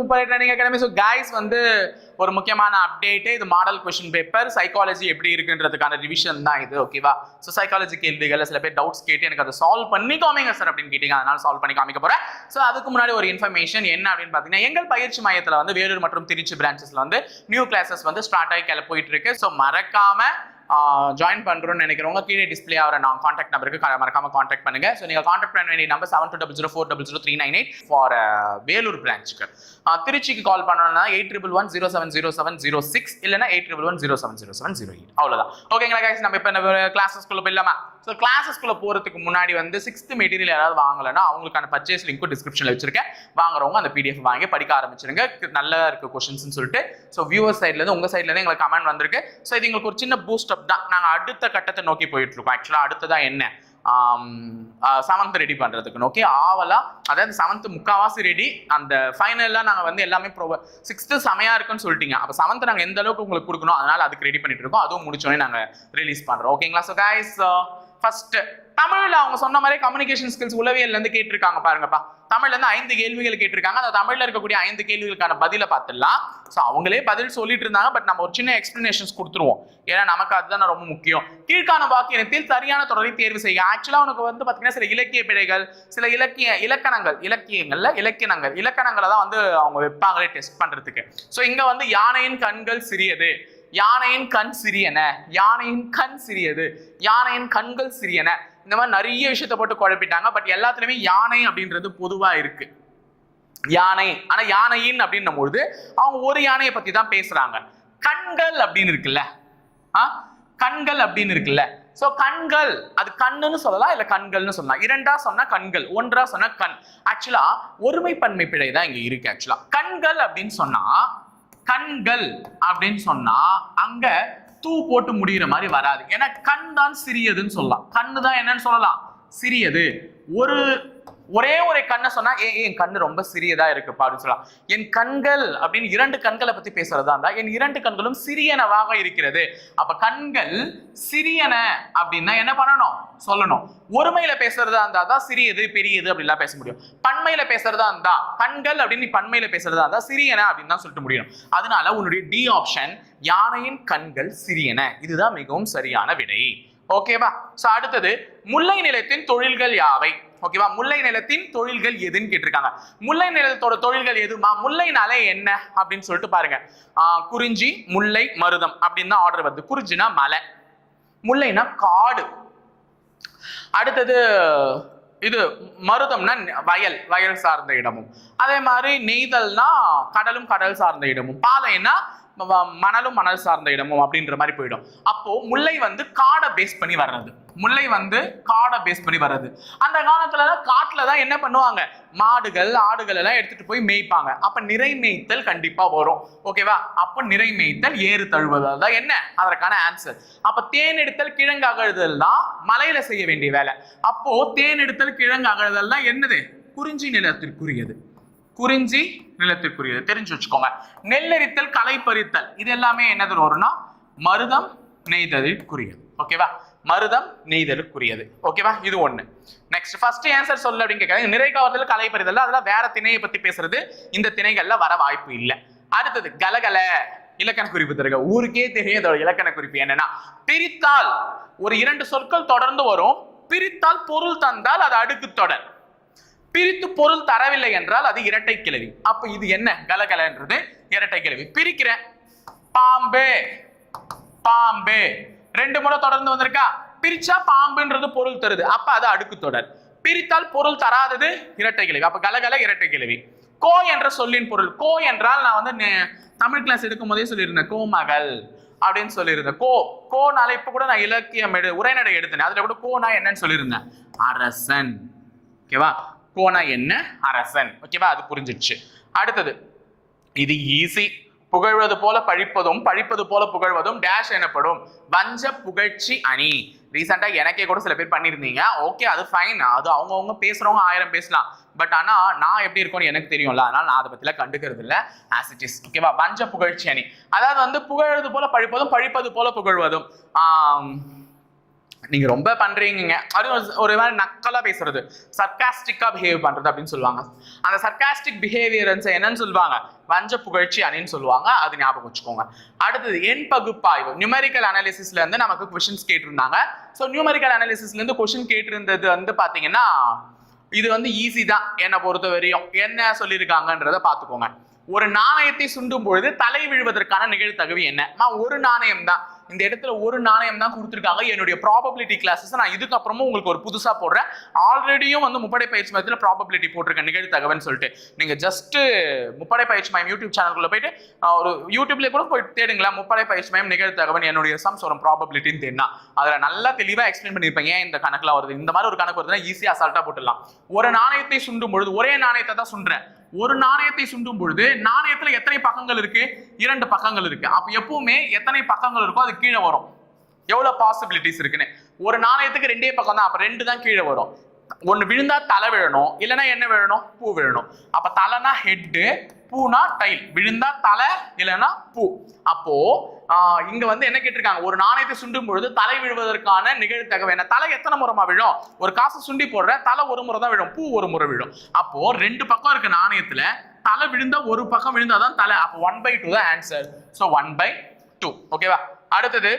முப்பது training academy so guys வந்து ஒரு முக்கியமான அப்டேட்டு இது மாடல் கொஷின் பேப்பர் சைக்காலஜி எப்படி இருக்குன்றதுக்கான ரிவிஷன் தான் இது ஓகேவா ஸோ சைக்காலஜி கேள்விகள் சில பேர் டவுட்ஸ் கேட்டு எனக்கு அதை சால்வ் பண்ணி காமிங்க சார் அப்படின்னு கேட்டீங்க. அதனால சால்வ் பண்ணி காமிக்க போகிறேன் ஸோ அதுக்கு முன்னாடி ஒரு இன்ஃபர்மேஷன் என்ன அப்படின்னு பார்த்தீங்கன்னா எங்கள் பயிற்சி மையத்தில் வந்து வேலூர் மற்றும் திருச்சி பிரான்ச்சஸில் வந்து நியூ கிளாஸஸ் வந்து ஸ்டார்ட் ஆகி கிளம்ப போயிட்டு இருக்கு. ஸோ மறக்காமல் ஜாயின் பண்ணுறோன்னு நினைக்கிறவங்க கீழே டிஸ்பிளே ஆகிற நான் காண்டாக்ட் நம்பருக்கு மறக்காம காண்டாக்ட் பண்ணுங்க. ஸோ நீங்கள் காண்டாக்ட் பண்ண வேண்டிய number seven two double zero four double zero three nine eight for Vellore பிரான்ச்சுக்கு திருச்சிக்கு கால் பண்ணணும்னா eight triple one zero seven zero seven zero six இல்லைனா eight triple one zero seven zero seven zero eight அவ்வளோதான் ஓகேங்களா guys நம்ம இப்போ இந்த கிளாஸஸ்குள்ள போயிடலாமா? So கிளாஸஸ்குள்ள போகிறதுக்கு முன்னாடி வந்து சிக்ஸ்த் மெட்டீரியல் யாராவது வாங்கலைன்னா அவங்களுக்கான பர்ச்சேஸ் லிங்க்கும் டிஸ்கிரிப்ஷனில் வச்சிருக்கேன். வாங்குறவங்க அந்த பிடிஎஃப் வாங்கி படிக்க ஆரம்பிச்சிருங்க. நல்லா இருக்க கொஷின்ஸ்னு சொல்லிட்டு. ஸோ வியூவர் சைட்லேருந்து உங்கள் சைட்லேருந்து எங்களுக்கு கமெண்ட் வந்திருக்கு. ஸோ இது எங்களுக்கு ஒரு சின்ன பூஸ்ட் அப் தான். நாங்கள் அடுத்த கட்டத்தை நோக்கி போயிட்டு இருக்கோம் ஆக்சுவலாக அடுத்ததான் என்ன? செவன்த் ரெடி பண்ணுறதுக்குன்னு ஓகே ஆவலா அதாவது செவன்த் முக்காவாசி ரெடி அந்த ஃபைனலாக நாங்கள் வந்து எல்லாமே ப்ரோ சிக்ஸ்த்து செமையாக இருக்குன்னு சொல்லிட்டீங்க. அப்போ செவன்த் நாங்கள் எந்த அளவுக்கு உங்களுக்கு கொடுக்கணும் அதனால அதுக்கு ரெடி பண்ணிட்டு இருக்கோம். அதுவும் முடிச்சோடனே நாங்கள் ரிலீஸ் பண்ணுறோம் ஓகேங்களா ஸோ கைஸ் ஃபஸ்ட்டு தமிழ்ல அவங்க சொன்ன மாதிரி கம்யூனிகேஷன் ஸ்கில்ஸ் உளவியல் இருந்து கேட்டிருக்காங்க பாருங்கப்பா. தமிழ்ல இருந்து ஐந்து கேள்விகள் கேட்டிருக்காங்க. அந்த தமிழ்ல இருக்கக்கூடிய ஐந்து கேள்விகளுக்கான பதில பார்த்துடலாம். ஸோ அவங்களே பதில் சொல்லிட்டு இருந்தாங்க பட் நம்ம ஒரு சின்ன எக்ஸ்பிளனேஷன்ஸ் கொடுத்துருவோம். ஏன்னா நமக்கு அதுதான் ரொம்ப முக்கியம். கீழ்கான வாக்கியத்தில் சரியான தொடரை தேர்வு செய்ய ஆக்சுவலா உனக்கு வந்து பாத்தீங்கன்னா சில இலக்கிய பிழைகள் சில இலக்கிய இலக்கணங்கள் இலக்கியங்கள்ல இலக்கியணங்கள் இலக்கணங்களை தான் வந்து அவங்க வைப்பாங்களே டெஸ்ட் பண்றதுக்கு. ஸோ இங்க வந்து யானையின் கண்கள் சிறியது. யானையின் கண் சிறியன. யானையின் கண் சிறியது. யானையின் கண்கள் சிறியன. இந்த மாதிரி நிறைய விஷயத்த போட்டு குழப்பிட்டாங்க. பட் எல்லாத்துலயுமே யானை அப்படின்றது பொதுவா இருக்கு. யானை. ஆனா யானையின் அப்படின்னும் பொழுது அவங்க ஒரு யானையை பத்தி தான் பேசுறாங்க. கண்கள் அப்படின்னு இருக்குல்ல? ஆ? கண்கள் அப்படின்னு இருக்குல்ல? ஸோ கண்கள். அது கண்ணுன்னு சொல்லலாம் இல்ல கண்கள்னு சொல்லலாம். இரண்டா சொன்னா கண்கள். ஒன்றா சொன்னா கண். ஆக்சுவலா ஒருமைப்பன்மை பிழை தான் இங்க இருக்கு ஆக்சுவலா கண்கள் அப்படின்னு சொன்னா கண்கள் அப்படின்னு சொன்னா அங்க தூ போட்டு முடிகிற மாதிரி வராது. ஏன்னா கண் தான் சிறியதுன்னு சொல்லலாம். கண்ணு தான் என்னன்னு சொல்லலாம். சிறியது. ஒரு ஒரே ஒரு கண்ணை சொன்னா ஏ என் கண்ணு ரொம்ப சிறியதா இருக்குப்பா அப்படின்னு சொல்லலாம். என் கண்கள் அப்படின்னு இரண்டு கண்களை பத்தி பேசுறதா இருந்தா என் இரண்டு கண்களும் சிறியனவாக இருக்கிறது. அப்ப கண்கள் சிறியன அப்படின்னா என்ன பண்ணணும்? சொல்லணும். ஒருமையில பேசுறதா இருந்தா தான் சிறியது பெரியது அப்படிலாம் பேச முடியும். பண்மையில பேசுறதா இருந்தா கண்கள் அப்படின்னு நீ பன்மையில பேசுறதா இருந்தா சிறியன அப்படின்னு தான் சொல்லிட்டு முடியும். அதனால உன்னுடைய டி ஆப்ஷன் யானையின் கண்கள் சிறியன. இதுதான் மிகவும் சரியான விடை. ஓகேவா சோ அடுத்தது முல்லை நிலத்தின் தொழில்கள் யாவை? ஓகேவா? முல்லை நிலத்தின் தொழில்கள் எதுன்னு கேட்டிருக்காங்க. முல்லை நிலத்தோட தொழில்கள் எதுமா? முல்லைனாலே என்ன? அப்படின்னு சொல்லிட்டு பாருங்க. குறிஞ்சி முல்லை மருதம் அப்படின்னு தான் ஆர்டர் வருது. குறிஞ்சினா மலை. முல்லைனா காடு. அடுத்தது இது மருதம்னா வயல் வயல் சார்ந்த இடமும். அதே மாதிரி நெய்தல்னா கடலும் கடல் சார்ந்த இடமும். பாலைன்னா மணலும் மணல் சார்ந்த இடமும் அப்படின்ற மாதிரி போயிடும். அப்போ முல்லை வந்து காடை பேஸ் பண்ணி வர்றது. முல்லை வந்து காடை பேஸ் பண்ணி வர்றது. அந்த காலத்துல காட்டுல தான் என்ன பண்ணுவாங்க? மாடுகள் ஆடுகள் எல்லாம் எடுத்துட்டு போய் மேய்ப்பாங்க. அப்ப நிறை மேய்த்தல் கண்டிப்பா வரும். ஓகேவா அப்போ நிறை மேய்த்தல் ஏறு தழுவுதல் தான் என்ன? அதற்கான ஆன்சர் அப்ப தேன் எடுத்தல் கிழங்கு அகழுதல் தான் மலையில செய்ய வேண்டிய வேலை. அப்போ தேன் எடுத்தல் கிழங்கு அகழுதல் தான் என்னது? குறிஞ்சி நிலத்திற்குரியது. குறிஞ்சி நிலத்திற்குரியது. தெரிஞ்சு வச்சுக்கோங்க. நெல்லரித்தல் களை பறித்தல் இது எல்லாமே என்னது வரும்னா மருதம் நெய்தலுக்குரியது. ஓகேவா மருதம் நெய்தலுக்குரியது. ஓகேவா இது ஒண்ணு. நெக்ஸ்ட் ஃபர்ஸ்ட் ஆன்சர் சொல்லு அப்படின்னு கேட்கறாங்க நிறை கவர்தல் களை பறிதல் அதெல்லாம் வேற திணையை பத்தி பேசுறது இந்த திணைகள்ல வர வாய்ப்பு இல்லை. அடுத்தது கலகல. இலக்கண குறிப்பு தருக. ஊருக்கே தெரியும் இதோட இலக்கண குறிப்பு என்னன்னா பிரித்தால். ஒரு இரண்டு சொற்கள் தொடர்ந்து வரும். பிரித்தால் பொருள் தந்தால் அது அடுக்கு தொடர். பிரித்து பொருள் தரவில்லை என்றால் அது இரட்டை கிளவி அப்ப இது என்ன? கலகலன்றது இரட்டை கிளவி பிரிக்கிறேன் பாம்பு. பாம்பு. ரெண்டு முறை தொடர்ந்து வந்திருக்கா? பிரிச்சா பாம்புன்றது பொருள் தருது. அப்ப அது அடுக்கு தொடர். பிரித்தால் பொருள் தராதது இரட்டை கிளவி அப்ப கலகல இரட்டை கிளவி கோ என்ற சொல்லின் பொருள். கோ என்றால் நான் வந்து தமிழ் கிளாஸ் எடுக்கும் போதே சொல்லியிருந்தேன். கோமகள் அப்படின்னு சொல்லியிருந்தேன். கோ கோனால இப்ப கூட நான் இலக்கியம் எடு உரைநடை எடுத்தேன். அதுல கூட கோனா என்னன்னு சொல்லியிருந்தேன். அரசன். ஓகேவா கோனா என்ன? அரசன். ஓகேவா அது புரிஞ்சிடுச்சு. அடுத்தது இது ஈஸி புகழ்வது போல பழிப்பதும் பழிப்பது போல புகழ்வதும் டேஷ் எனப்படும். வஞ்ச புகழ்ச்சி அணி. ரீசெண்டாக எனக்கே கூட சில பேர் பண்ணியிருந்தீங்க. ஓகே அது ஃபைன் அது அவங்கவுங்க பேசுகிறவங்க ஆயிரம் பேசலாம். பட் ஆனால் நான் எப்படி இருக்கும்னு எனக்கு தெரியும்ல. அதனால் நான் அதை பற்றிலாம் கண்டுக்கிறது இல்லை. ஆஸ் இட் இஸ் ஓகேவா வஞ்ச புகழ்ச்சி அணி. அதாவது வந்து புகழ்வது போல பழிப்பதும் பழிப்பது போல புகழ்வதும். நீங்க ரொம்ப பண்றீங்க அது ஒரு- ஒரு மாதிரி நக்கலா பேசுறது. சர்க்காஸ்டிக்கா பிஹேவ் பண்றது அப்படின்னு சொல்லுவாங்க. அந்த சர்க்காஸ்டிக் பிஹேவியரன்ஸ் என்னன்னு சொல்லுவாங்க? வஞ்ச புகழ்ச்சி அணின்னு சொல்லுவாங்க. அது ஞாபகம் வச்சுக்கோங்க. அடுத்தது எண் பகுப்பாய்வு. நியூமெரிக்கல் அனாலிசிஸ்ல இருந்து நமக்கு கொஷின்ஸ் கேட்டிருந்தாங்க. ஸோ நியூமெரிக்கல் அனாலிசிஸ்ல இருந்து கொஷின் கேட்டிருந்தது வந்து பாத்தீங்கன்னா இது வந்து ஈஸி தான். என்னை பொறுத்த வரையும் என்ன சொல்லியிருக்காங்கன்றத பார்த்துக்கோங்க ஒரு நாணயத்தை சுண்டும் பொழுது தலை விழுவதற்கான நிகழ்தகவு என்ன? ஒரு நாணயம் தான் இந்த இடத்துல ஒரு நாணயம் தான் கொடுத்துருக்காங்க. என்னுடைய ப்ராபபிலிட்டி கிளாஸஸ் நான் இதுக்கப்புறமும் உங்களுக்கு ஒரு புதுசாக போடுறேன். ஆல்ரெடியும் வந்து முப்படை பயிற்சி மையத்தில் ப்ராபபிலிட்டி போட்டிருக்கேன். நிகழ்த்தகவன் சொல்லிட்டு. நீங்கள் ஜஸ்ட் முப்படை பயிற்சி மையம் யூடியூப் சேனலுக்குள்ள போயிட்டு ஒரு யூடியூப்லேயே கூட போய் தேடுங்களேன். முப்படை பயிற்சி மையம் நிகழ்த்தகவன் என்னுடைய சம்ஸ் வரும் ப்ராபபிலிட்டின்னு தேடினா. அதில் நல்லா தெளிவாக எக்ஸ்பிளைன் பண்ணியிருப்பேன். ஏன் இந்த கணக்கில் வருது? இந்த மாதிரி ஒரு கணக்கு வருதுன்னா ஈஸியாக அசால்ட்டாக போட்டுடலாம். ஒரு நாணயத்தை சுண்டும் பொழுது ஒரே நாணயத்தை தான் சுண்டுறேன் ஒரு நாணயத்தை சுண்டும் பொழுது நாணயத்துல எத்தனை பக்கங்கள் இருக்கு? இரண்டு பக்கங்கள் இருக்கு. அப்ப எப்பவுமே எத்தனை பக்கங்கள் இருக்கோ அது கீழே வரும். எவ்வளவு பாசிபிலிட்டிஸ் இருக்குன்னு. ஒரு நாணயத்துக்கு ரெண்டே பக்கம் தான் அப்ப ரெண்டு தான் கீழே வரும். ஒன்று விழுந்தா தலை விழணும் இல்லைன்னா என்ன விழணும்? பூ விழணும். அப்ப தலைனா ஹெட்டு பூனா டைல் விழுந்தா தலை இல்லைன்னா பூ. அப்போ இங்க வந்து என்ன கேட்டிருக்காங்க? ஒரு நாணயத்தை சுண்டும் பொழுது தலை விழுவதற்கான நிகழ்தகவு என்ன? தலை எத்தனை முறைமா விழும்? ஒரு காசை சுண்டி போடுற தலை ஒரு முறை தான் விழும். பூ ஒரு முறை விழும். அப்போ ரெண்டு பக்கம் இருக்கு நாணயத்துல தலை விழுந்தா ஒரு பக்கம் விழுந்தாதான் தலை. அப்போ ஒன் பை டூ தான் answer so one by two ஓகேவா அடுத்தது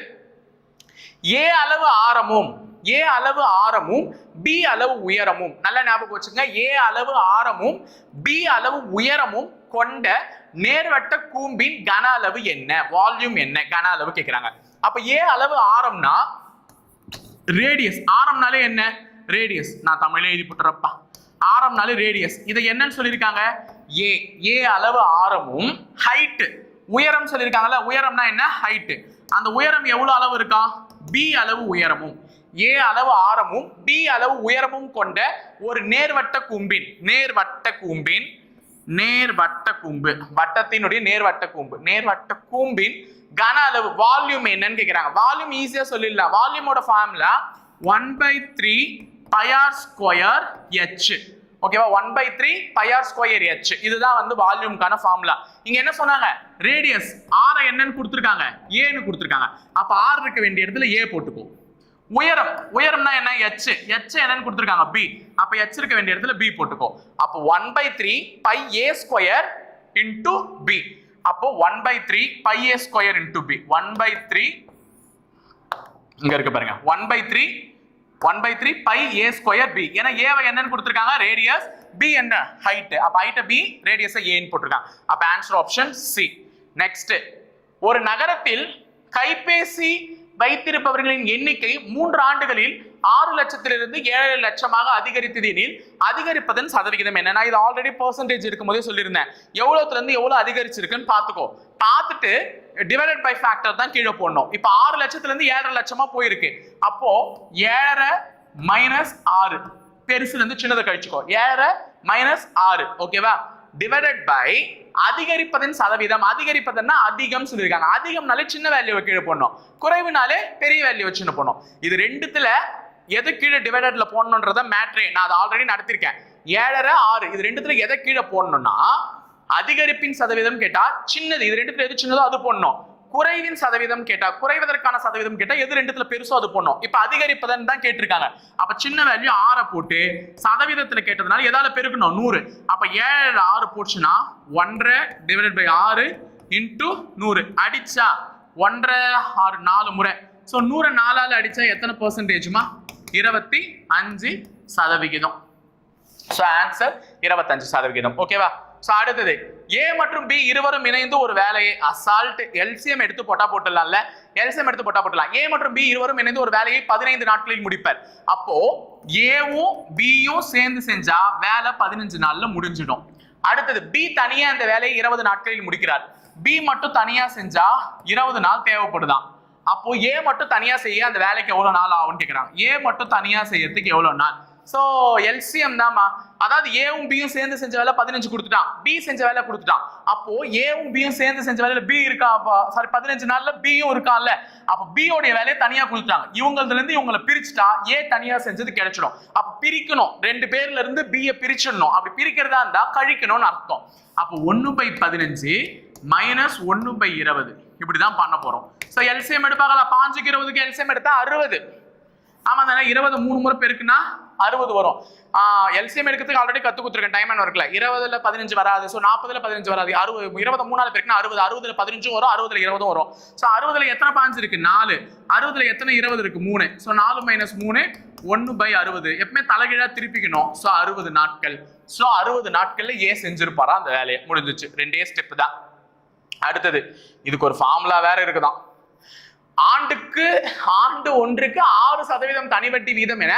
ஏ அளவு ஆரமும் ஏ அளவு ஆரமும் பி அளவு உயரமும். நல்ல ஞாபகம் வச்சுங்க ஏ அளவு ஆரமும் பி அளவு உயரமும் கொண்ட நேர்வட்ட கூம்பின் கன அளவு என்ன? வால்யூம் என்ன? கன அளவு கேட்குறாங்க அப்ப ஏ அளவு ஆரம்னா ரேடியஸ் ஆரம்னாலே என்ன? ரேடியஸ் நான் தமிழே எழுதி போட்டுறப்பா. ஆரம்னாலே ரேடியஸ் இதை என்னன்னு சொல்லியிருக்காங்க? ஏ ஏ அளவு ஆரமும் ஹைட்டு உயரம் சொல்லியிருக்காங்கல்ல. உயரம்னா என்ன? ஹைட்டு அந்த உயரம் எவ்வளோ அளவு இருக்கா? பி அளவு உயரமும். ஏ அளவு ஆரமும் பி அளவு உயரமும் கொண்ட ஒரு நேர்வட்ட கூம்பின் நேர்வட்ட கூம்பின் நேர்வட்ட கூம்பு. வட்டத்தினுடைய நேர்வட்ட கூம்பு. நேர்வட்ட கூம்பின் கன அளவு வால்யூம் என்னன்னு கேட்குறாங்க வால்யூம் ஈஸியா சொல்லிடலாம். வால்யூமோட formula one by three pi r square H ஓகேவா one by three pi r square H இதுதான் வந்து வால்யூம்க்கான ஃபார்முலா இங்க என்ன சொன்னாங்க? ரேடியஸ் ஆர் என்னன்னு கொடுத்துருக்காங்க. ஏன்னு கொடுத்துருக்காங்க. அப்ப ஆர் இருக்க வேண்டிய இடத்துல ஏ போட்டுக்கோ. உயரம். உயரம்னா என்ன? எச் எச் என்னன்னு கொடுத்துருக்காங்க. பி அப்ப எச் இருக்க வேண்டிய இடத்துல பி போட்டுக்கோ. அப்போ one by three by A square into B அப்போ one by three by A square into B one by three இங்க இருக்கு பாருங்க. One by three one by three by A square B ஏன்னா ஏவை என்னன்னு கொடுத்துருக்காங்க? ரேடியஸ் பி என்ன? Height அப்ப ஹைட்டை பி ரேடியஸை ஏன்னு போட்டிருக்காங்க. அப்ப ஆன்சர் ஆப்ஷன் சி நெக்ஸ்ட் ஒரு நகரத்தில் கைபேசி வைத்திருப்பவர்களின் எண்ணிக்கை மூன்று ஆண்டுகளில் ஆறு லட்சத்திலிருந்து ஏழு லட்சமாக அதிகரித்தது எனில் அதிகரிப்பதன் சதவிகிதம் என்ன? நான் இது ஆல்ரெடி பர்சன்டேஜ் இருக்கும்போதே சொல்லியிருந்தேன். எவ்வளோத்துல இருந்து எவ்வளவு அதிகரிச்சிருக்குன்னு பார்த்துக்கோ. பார்த்துட்டு டிவைடட் பை ஃபேக்டர் தான் கீழே போடணும். இப்போ ஆறு லட்சத்துல இருந்து ஏழரை லட்சமா போயிருக்கு. அப்போ ஏழரை மைனஸ் ஆறு. பெருசுல இருந்து சின்னதை கழிச்சுக்கோ. ஏழரை மைனஸ் ஆறு. ஓகேவா டிவைடட் பை அதிகரிப்பதன் சதவீதம் அதிகரிப்பதுன்னா அதிகம் சொல்லியிருக்காங்க. அதிகம்னாலே சின்ன வேல்யூவை கீழே போடணும். குறைவுனாலே பெரிய வேல்யூ வச்சுன்னு போடணும். இது ரெண்டுத்துல எது கீழே டிவைடட்ல போடணுன்றத மேட்ரே நான் அதை ஆல்ரெடி நடத்திருக்கேன். ஏழரை ஆறு இது ரெண்டுத்துல எதை கீழே போடணும்னா அதிகரிப்பின் சதவீதம் கேட்டா சின்னது. இது ரெண்டுத்துல எது சின்னதோ அது போடணும். குறைவின் சதவீதம் கேட்டா குறைவதற்கான சதவீதம் கேட்டா எது ரெண்டுத்துல பெருசோ அது போடணும் இப்ப அதிகரிப்பதன் தான் கேட்டிருக்காங்க. அப்ப சின்ன வேல்யூ ஆறை போட்டு சதவீதத்துல கேட்டதுனால எதால பெருக்கணும்? நூறு. அப்ப ஏழு ஆறு போச்சுன்னா ஒன்றரை டிவைடட் பை ஆறு இன்ட்டு நூறு. அடிச்சா ஒன்றரை ஆறு நாலு முறை. ஸோ நூறை நாலால் அடிச்சா எத்தனை பர்சன்டேஜுமா இருபத்தி அஞ்சு சதவிகிதம். ஸோ ஆன்சர் இருபத்தஞ்சு சதவிகிதம். ஓகேவா ஸோ அடுத்தது ஏ மற்றும் பி இருவரும் இணைந்து ஒரு வேலையை அசால்ட் எல்சிஎம் எடுத்து போட்டா போட்டுடலாம்ல. எல்சிஎம் எடுத்து போட்டா போட்டலாம் ஏ மற்றும் பி இருவரும் இணைந்து ஒரு வேலையை பதினைந்து நாட்களில் முடிப்பர். அப்போ ஏவும் பியும் சேர்ந்து செஞ்சா வேலை பதினஞ்சு நாள்ல முடிஞ்சிடும். அடுத்தது பி தனியா அந்த வேலையை இருபது நாட்களில் முடிக்கிறார். பி மட்டும் தனியா செஞ்சா இருபது நாள் தேவைப்படுதான். அப்போ ஏ மட்டும் தனியா செய்ய அந்த வேலைக்கு எவ்வளவு நாள் ஆகும்னு கேக்குறாங்க. ஏ மட்டும் தனியா செய்யறதுக்கு எவ்வளவு நாள்? ஸோ எல்சிஎம் தான்மா. அதாவது ஏவும் பியும் சேர்ந்து செஞ்ச வேலை பதினஞ்சு கொடுத்துட்டான். பி செஞ்ச வேலை கொடுத்துட்டான். அப்போ ஏவும் பியும் சேர்ந்து செஞ்ச வேலையில பி இருக்கா? சாரி பதினஞ்சு நாள்ல பியும் இருக்கான்ல. அப்ப பியோடைய வேலையை தனியா கொடுத்துட்டாங்க. இவங்கள்ல இருந்து இவங்களை பிரிச்சுட்டா ஏ தனியா செஞ்சது கிடைச்சிடும். அப்ப பிரிக்கணும். ரெண்டு பேர்ல இருந்து B பிரிச்சிடணும். அப்படி பிரிக்கிறதா இருந்தா கழிக்கணும்னு அர்த்தம். அப்போ ஒன்னு பை பதினஞ்சு மைனஸ் ஒன்னு பை இருபது. இப்படிதான் பண்ண போறோம். So LCM எடுப்பாங்களா? பாஞ்சுக்கு இருபதுக்கு எல்சிஎம் எடுத்தா அறுபது. ஆமா தானே இருபது மூணு முறை பேருக்குன்னா அறுபது வரும். எல்சிஎம் எடுக்கிறதுக்கு ஆல்ரெடி கத்து கொடுத்துருக்கேன் டைம் அண்ட் ஒர்க்ல இருபதுல பதினஞ்சு வராது ஸோ நாற்பதுல பதினஞ்சு வராது. அறுபது இருபது மூணாவது பேருக்குன்னா அறுபது அறுபதுல பதினஞ்சும் வரும் அறுபதுல இருபதும் வரும். ஸோ அறுபதுல எத்தனை பாஞ்சு இருக்கு? நாலு. அறுபதுல எத்தனை? இருபது இருக்கு மூணு. ஸோ நாலு மைனஸ் மூணு ஒன்று பை அறுபது. எப்பவுமே தலைகீழா திருப்பிக்கணும். ஸோ அறுபது நாட்கள். ஸோ அறுபது நாட்கள்ல ஏன் செஞ்சிருப்பாரா அந்த வேலையை? முடிஞ்சிச்சு. ரெண்டே ஸ்டெப் தான். அடுத்தது இதுக்கு ஒரு ஃபார்முலா வேற இருக்குதான். ஆண்டுக்கு ஆண்டு ஒன்றுக்கு ஆறு சதவீதம் தனிவட்டி வீதம் என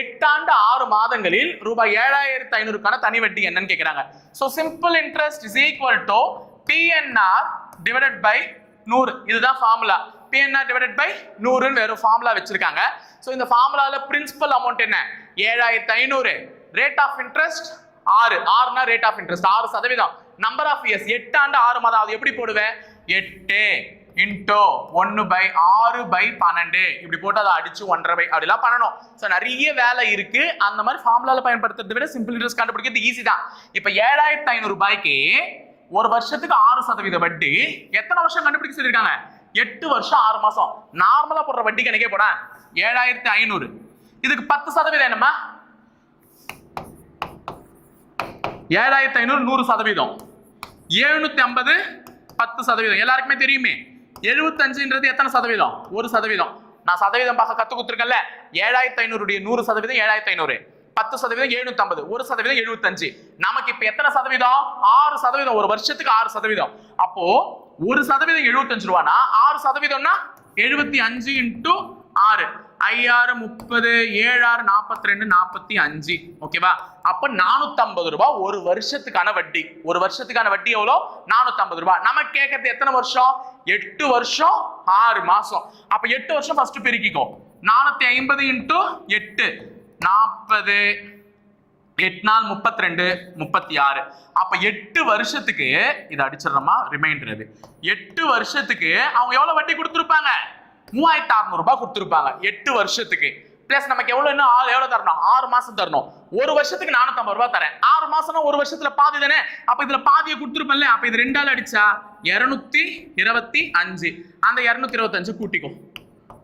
எட்டாண்டு ஆறு மாதங்களில் ரூபாய் ஏழாயிரத்தி ஐநூறுக்கான தனிவட்டி என்னன்னு கேக்குறாங்க. So simple interest is equal to PNR divided by நூறு. இதுதான் ஃபார்முலா பிஎன்ஆர் டிவைடட் பை நூறுன்னு வெறும் ஃபார்முலா வச்சிருக்காங்க. ஸோ இந்த ஃபார்முலாவில் பிரின்சிபல் அமௌண்ட் என்ன? ஏழாயிரத்தி ஐநூறு. ரேட் ஆஃப் இன்ட்ரெஸ்ட் ஆறு. ஆறுனா ரேட் ஆஃப் இன்ட்ரெஸ்ட் ஆறு சதவீதம். நம்பர் ஆஃப் இயர்ஸ் எட்டு ஆண்டு ஆறு மாதம். அது எப்படி போடுவேன்? எட்டு. இன்டோ ஒன்னு பை ஆறு பை பன்னெண்டு. இப்படி போட்டு அதை அடிச்சு ஒன்றரை பை அப்படிலாம் பண்ணணும். ஸோ நிறைய வேலை இருக்கு. அந்த மாதிரி ஃபார்முலால பயன்படுத்துறதை விட சிம்பிள் இன்ட்ரெஸ்ட் கண்டுபிடிக்கிறது ஈஸி தான். இப்போ ஏழாயிரத்தி ஐநூறு ரூபாய்க்கு ஒரு வருஷத்துக்கு ஆறு சதவீத வட்டி. எத்தனை வருஷம் கண்டுபிடிக்க சொல்லியிருக்காங்க? எட்டு வருஷம் ஆறு மாசம். நார்மலா போடுற வட்டி கணக்கே போட. ஏழாயிரத்தி ஐநூறு. இதுக்கு பத்து சதவீதம் என்னம்மா? ஏழாயிரத்தி ஐநூறு நூறு சதவீதம். எழுநூத்தி ஐம்பது பத்து சதவீதம். எல்லாருக்குமே தெரியுமே? எழுபத்தஞ்சுன்றது எத்தனை சதவீதம்? ஒரு சதவீதம். நான் சதவீதம் பார்க்க கத்து கொடுத்துருக்கேன்ல. ஏழாயிரத்தி ஐநூறுடைய நூறு சதவீதம் ஏழாயிரத்தி ஐநூறு பத்து சதவீதம் எழுநூத்தி ஐம்பது ஒரு சதவீதம் எழுபத்தஞ்சு நமக்கு இப்ப எத்தனை சதவீதம்? ஆறு சதவீதம். ஒரு வருஷத்துக்கு ஆறு சதவீதம். அப்போ ஒரு சதவீதம் எழுபத்தஞ்சு ரூபானா? ஆறு சதவீதம்னா எழுபத்தி அஞ்சு இன்டூ ஆறு. ஐயாறு முப்பது ஏழாறு நாற்பத்தி ரெண்டு நாற்பத்தி அஞ்சு ஓகேவா? அப்ப நானூத்தி ரூபாய் ஒரு வருஷத்துக்கான வட்டி. ஒரு வருஷத்துக்கான வட்டி எவ்வளோ? நானூத்தி ரூபா. ரூபாய் நம்ம கேட்கறது எத்தனை வருஷம்? எட்டு வருஷம் ஆறு மாசம். அப்ப எட்டு வருஷம் ஃபர்ஸ்ட் பெருக்கிக்கோ. நானூத்தி ஐம்பது இன்ட்டு எட்டு. நாற்பது எட்டு நாள் முப்பத்தி ரெண்டு முப்பத்தி ஆறு அப்ப எட்டு வருஷத்துக்கு இதை அடிச்சிடுறோமா? ரிமைண்டர் அது. எட்டு வருஷத்துக்கு அவங்க எவ்வளவு வட்டி கொடுத்துருப்பாங்க? மூவாயிரத்தி அறநூறுபா கொடுத்துருப்பாங்க. எட்டு வருஷத்துக்கு. பிளஸ் நமக்கு எவ்வளவு இன்னும் ஆறு எவ்வளவு தரணும்? ஆறு மாசம் தரணும். ஒரு வருஷத்துக்கு நானூத்தி ரூபாய் தரேன். ஆறு மாசம்னா ஒரு வருஷத்துல பாதி தானே? அப்ப இதுல பாதியை கொடுத்துருப்பேன்ல. அப்ப இது ரெண்டாள் அடிச்சா? இருநூத்தி இருபத்தி அஞ்சு. அந்த இருநூத்தி இருபத்தஞ்சு கூட்டிக்கும்.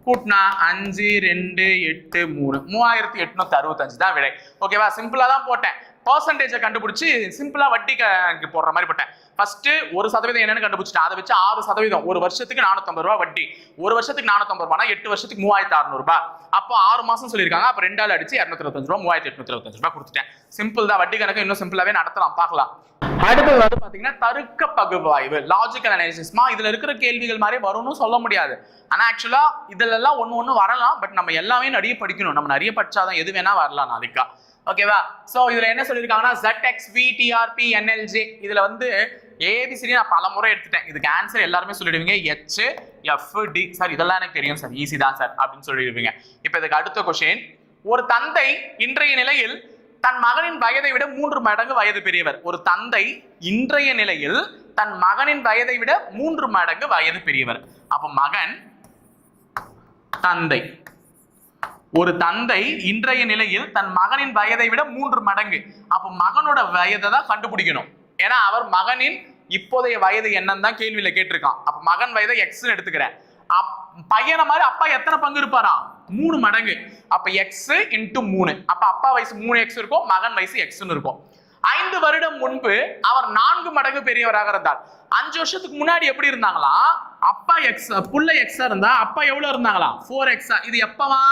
கூட்டினா அஞ்சு ரெண்டு எட்டு மூணு. மூவாயிரத்தி எட்நூத்தி அறுபத்தஞ்சு தான் விடை ஓகேவா சிம்பிளா தான் போட்டேன். பர்சன்டேஜை கண்டுபிடிச்சி சிம்பிளாக வட்டி போடுற மாதிரி போட்டேன். ஃபர்ஸ்ட் ஒரு சதவீதம் என்னன்னு கண்டுபிடிச்சிட்டேன். அதை வச்சு ஆறு சதவீதம். ஒரு வருஷத்துக்கு நானூத்தம்பது ரூபாய் வட்டி. ஒரு வருஷத்துக்கு நானூத்தம்பது ரூபாய்னா எட்டு வருஷத்துக்கு மூவாயிரத்து அறுநூறு அப்போ ஆறு மாசம் சொல்லியிருக்காங்க. அப்போ ரெண்டாள் அடிச்சு இரநூத்தி ரூபா மூவாயிரத்தி எட்நூத்தி இருபத்தஞ்சு கொடுத்துட்டேன். சிம்பிள் தான். வட்டி கணக்கு இன்னும் சிம்பிளாவே நடத்தலாம். பார்க்கலாம். அடுத்தது வந்து பாத்தீங்கன்னா தருக்க பகுப்பாய்வு. லாஜிக்கல் அனாலிசிஸ்மா இதுல இருக்கிற கேள்விகள் மாதிரி வரும்னு சொல்ல முடியாது. ஆனா ஆக்சுவலா இதுல எல்லாம் ஒண்ணு ஒண்ணு வரலாம். பட் நம்ம எல்லாமே நிறைய படிக்கணும். நம்ம நிறைய படிச்சாதான் எது வேணா வரலாம் நாளைக்கா. ஓகேவா சோ இதுல என்ன சொல்லியிருக்காங்கன்னா ZXV TRP NLJ இதுல வந்து ஏபிசிடி நான் பல முறை எடுத்துட்டேன். இதுக்கு ஆன்சர் எல்லாருமே சொல்லிடுவீங்க. எச் எஃப் டி சார் இதெல்லாம் எனக்கு தெரியும் சார் ஈஸி தான் சார் அப்படின்னு சொல்லிடுவீங்க. இப்போ இதுக்கு அடுத்த கொஷின் ஒரு தந்தை இன்றைய நிலையில் தன் மகனின் வயதை விட மூன்று மடங்கு வயது பெரியவர். ஒரு தந்தை இன்றைய நிலையில் தன் மகனின் வயதை விட மூன்று மடங்கு வயது பெரியவர். அப்ப மகன் தந்தை. ஒரு தந்தை இன்றைய நிலையில் தன் மகனின் வயதை விட மூன்று மடங்கு. அப்ப மகனோட வயதை தான் கண்டுபிடிக்கணும். ஏன்னா அவர் மகனின் இப்போதைய வயது என்னன்னு தான் கேள்வியில கேட்டிருக்கான். அப்ப மகன் வயதை எக்ஸ்னு எடுத்துக்கிறேன். அப் பையனை மாதிரி அப்பா எத்தனை பங்கு இருப்பாரா? மூணு மடங்கு. அப்ப எக்ஸ் இன்ட்டு மூணு. அப்ப அப்பா வயசு மூணு எக்ஸ் இருக்கும் மகன் வயசு எக்ஸ்னு இருக்கும். ஐந்து வருடம் முன்பு அவர் நான்கு மடங்கு பெரியவராக இருந்தார். அஞ்சு வருஷத்துக்கு முன்னாடி எப்படி இருந்தாங்களா? அப்பா எக்ஸ் புள்ள எக்ஸா இருந்தா அப்பா எவ்வளவு இருந்தாங்களா? ஃபோர் எக்ஸா இது எப்பவா?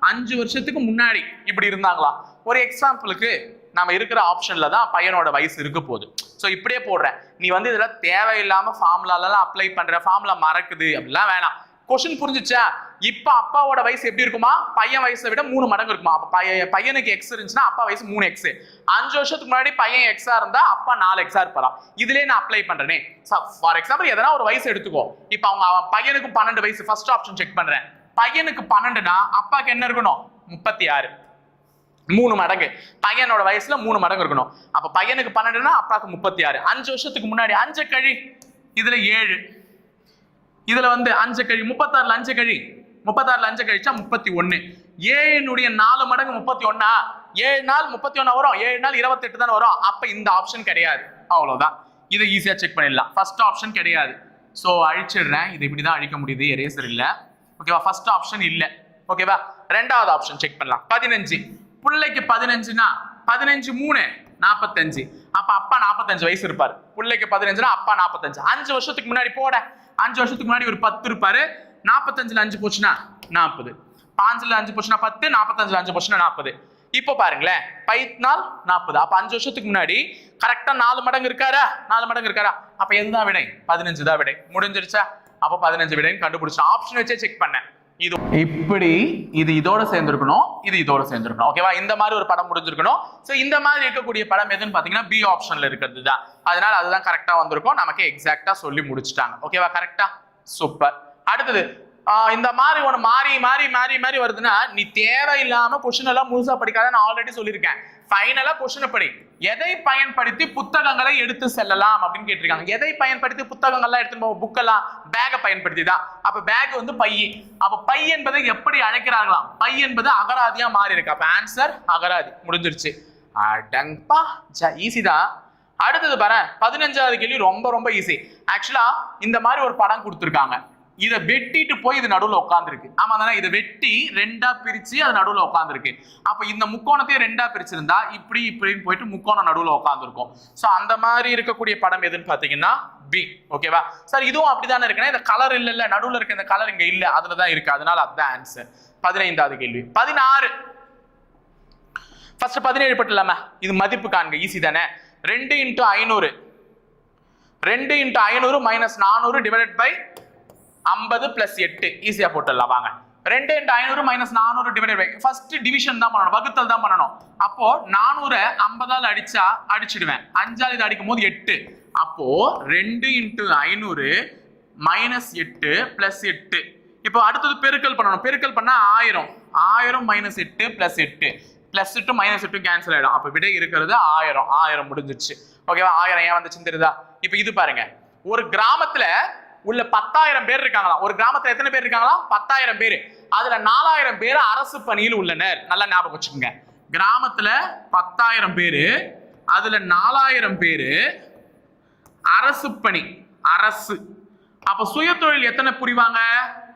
அஞ்சு வருஷத்துக்கு முன்னாடி இப்படி இருந்தாங்களா? ஒரு எக்ஸாம்பிளுக்கு நம்ம இருக்கிற ஆப்ஷன்ல தான் பையனோட வயசு இருக்க போகுது. ஸோ இப்படியே போடுறேன். நீ வந்து இதெல்லாம் தேவையில்லாம ஃபார்முலாலாம் அப்ளை பண்ற ஃபார்முலா மறக்குது அப்படிலாம் வேணாம். கொஸ்டின் புரிஞ்சுச்சா? இப்ப அப்பாவோட வயசு எப்படி இருக்குமா? பையன் வயசை விட மூணு மடங்கு இருக்குமா? அப்ப பையனுக்கு எக்ஸ் இருந்துச்சுன்னா அப்பா வயசு மூணு எக்ஸ் அஞ்சு வருஷத்துக்கு முன்னாடி பையன் எக்ஸா இருந்தா அப்பா நாலு எக்ஸா இருப்பாராம் இதுலயே நான் அப்ளை பண்றேனே. ஃபார் எக்ஸாம்பிள் எதனா ஒரு வயசு எடுத்துக்கோ. இப்ப அவங்க அவன் பையனுக்கு பன்னெண்டு வயசு. ஃபர்ஸ்ட் ஆப்ஷன் செக் பண்றேன். பையனுக்கு பன்னெண்டுனா அப்பாவுக்கு என்ன இருக்கணும்? முப்பத்தி ஆறு. மூணு மடங்கு. பையனோட வயசுல மூணு மடங்கு இருக்கணும். அப்ப பையனுக்கு பன்னெண்டுனா அப்பாவுக்கு முப்பத்தி ஆறு. அஞ்சு வருஷத்துக்கு முன்னாடி அஞ்சு கழி இதுல ஏழு. இதுல வந்து அஞ்சு கழி முப்பத்தாறுல அஞ்சு கழி. முப்பத்தாறுல அஞ்சு கழிச்சா முப்பத்தி ஒன்னு. ஏழினுடைய நாலு மடங்கு முப்பத்தி ஒன்னா? ஏழு நாள் முப்பத்தி ஒண்ணா வரும். ஏழு நாள் இருபத்தெட்டு தானே வரும். அப்ப இந்த ஆப்ஷன் கிடையாது. அவ்வளவுதான். இதை ஈஸியா செக் பண்ணிடலாம். ஃபர்ஸ்ட் ஆப்ஷன் கிடையாது. ஸோ அழிச்சிடுறேன். இது இப்படி தான் அழிக்க முடியுது. எரேசர் இல்லை. ஓகேவா ஃபர்ஸ்ட் ஆப்ஷன் இல்லை. ஓகேவா ரெண்டாவது ஆப்ஷன் செக் பண்ணலாம். பதினஞ்சு. பிள்ளைக்கு பதினஞ்சுனா பதினஞ்சு மூணு நாற்பத்தஞ்சு அப்ப அப்பா நாற்பத்தஞ்சு வயசு இருப்பாரு. பிள்ளைக்கு பதினஞ்சுனா அப்பா நாற்பத்தஞ்சு அஞ்சு வருஷத்துக்கு முன்னாடி போட. அஞ்சு வருஷத்துக்கு முன்னாடி ஒரு பத்து இருப்பாரு. நாற்பத்தஞ்சுல அஞ்சு போச்சுன்னா நாற்பது பாஞ்சுல அஞ்சு போச்சுன்னா பத்து நாற்பத்தஞ்சுல அஞ்சு போச்சுன்னா நாற்பது இப்போ பாருங்களேன். பைத்னால் நாற்பது அப்ப அஞ்சு வருஷத்துக்கு முன்னாடி கரெக்டா நாலு மடங்கு இருக்காரா? நாலு மடங்கு இருக்காரா? அப்ப எதுதான் விடை? பதினஞ்சு தான் விடை. முடிஞ்சிருச்சா? அப்ப பதினஞ்சு விடைன்னு கண்டுபிடிச்சேன் ஆப்ஷன் வச்சே செக் பண்ணேன். இது இப்படி இது இதோட சேர்ந்துருக்கணும் இது இதோட சேர்ந்துருக்கணும். ஓகேவா இந்த மாதிரி ஒரு படம் முடிஞ்சிருக்கணும். சோ இந்த மாதிரி இருக்கக்கூடிய படம் எதுன்னு பாத்தீங்கன்னா பி ஆப்ஷன்ல இருக்கிறது தான். அதனால அதுதான் கரெக்டா வந்திருக்கும். நமக்கு எக்ஸாக்டா சொல்லி முடிச்சிட்டாங்க. ஓகேவா கரெக்டா சூப்பர் அடுத்தது இந்த மாதிரி ஒன்று மாறி மாறி மாறி மாறி வருதுன்னா நீ தேவையில்லாம கொஷின் எல்லாம் முழுசா படிக்காத நான் ஆல்ரெடி சொல்லியிருக்கேன் ஃபைனலா கொஷினை படி. எதை பயன்படுத்தி புத்தகங்களை எடுத்து செல்லலாம் அப்படின்னு கேட்டிருக்காங்க. எதை பயன்படுத்தி புத்தகங்கள்லாம் எடுத்து போவோம்? புக்கெல்லாம் பேகை பயன்படுத்தி தான். அப்ப பேக் வந்து பை. அப்ப பை என்பதை எப்படி அழைக்கிறாங்களாம் பை என்பது அகராதியா மாறி இருக்கு அப்ப ஆன்சர் அகராதி. முடிஞ்சிருச்சு. அடங்கப்பா. ஈஸி தான். அடுத்தது பாரு பதினஞ்சாவது கேள்வி ரொம்ப ரொம்ப ஈஸி ஆக்சுவலா இந்த மாதிரி ஒரு படம் கொடுத்துருக்காங்க. இதை வெட்டிட்டு போய் இது நடுவில் உட்காந்துருக்கு ஆமா தானே இதை வெட்டி ரெண்டா பிரிச்சு அது நடுவில் உட்காந்துருக்கு அப்ப இந்த முக்கோணத்தையும் ரெண்டா பிரிச்சிருந்தா இப்படி இப்படின்னு போயிட்டு முக்கோணம் நடுவில் உட்காந்துருக்கும் ஸோ அந்த மாதிரி இருக்கக்கூடிய படம் எதுன்னு பாத்தீங்கன்னா பி ஓகேவா சார் இதுவும் அப்படிதானே இருக்குன்னா இந்த கலர் இல்ல இல்ல நடுவில் இருக்க இந்த கலர் இங்க இல்ல அதுலதான் இருக்கு. அதனால அதுதான் ஆன்சர் பதினைந்தாவது கேள்வி. பதினாறு. ஃபர்ஸ்ட் பதினேழு பட்டுலாமா? இது மதிப்பு காண்க ஈஸி தானே? ரெண்டு இன்ட்டு ஐநூறு. ரெண்டு இன்ட்டு ஐநூறு மைனஸ் நானூறு டிவைடட் பை ஐம்பது பிளஸ் எட்டு. ஈஸியா போட்டுடலாம். வாங்க. ரெண்டு இன்ட்டு ஐநூறு மைனஸ் நானூறு டிவைட் பை ஃபர்ஸ்ட் டிவிஷன் தான் பண்ணணும். வகுத்தல் தான் பண்ணணும். அப்போ நானூறு ஐம்பதால் அடிச்சா அடிச்சிடுவேன். அஞ்சால் இது அடிக்கும் போது எட்டு. அப்போ ரெண்டு இன்ட்டு ஐநூறு மைனஸ் எட்டு பிளஸ் எட்டு. இப்போ அடுத்தது பெருக்கல் பண்ணணும். பெருக்கல் பண்ணா ஆயிரம். ஆயிரம் மைனஸ் எட்டு பிளஸ் எட்டு. பிளஸ் எட்டு மைனஸ் எட்டு கேன்சல் ஆயிடும். அப்போ விடை இருக்கிறது ஆயிரம். ஆயிரம் முடிஞ்சிச்சு. ஓகேவா ஆயிரம் ஏன் வந்துச்சுன்னு தெரியுதா? இப்போ இது பாருங்க. ஒரு கிராமத்துல உள்ள பத்தாயிரம் பேர் இருக்காங்களாம் ஒரு கிராமத்துல எத்தனை பேர் இருக்காங்களாம் பத்தாயிரம் பேர். அதுல நாலாயிரம் பேர் அரசு பணியில் உள்ளனர். நல்லா ஞாபகம் வச்சுக்கோங்க. கிராமத்துல பத்தாயிரம் பேரு அதுல நாலாயிரம் பேரு அரசு பணி அரசு. அப்ப சுயதொழில் எத்தனை புரிவாங்க?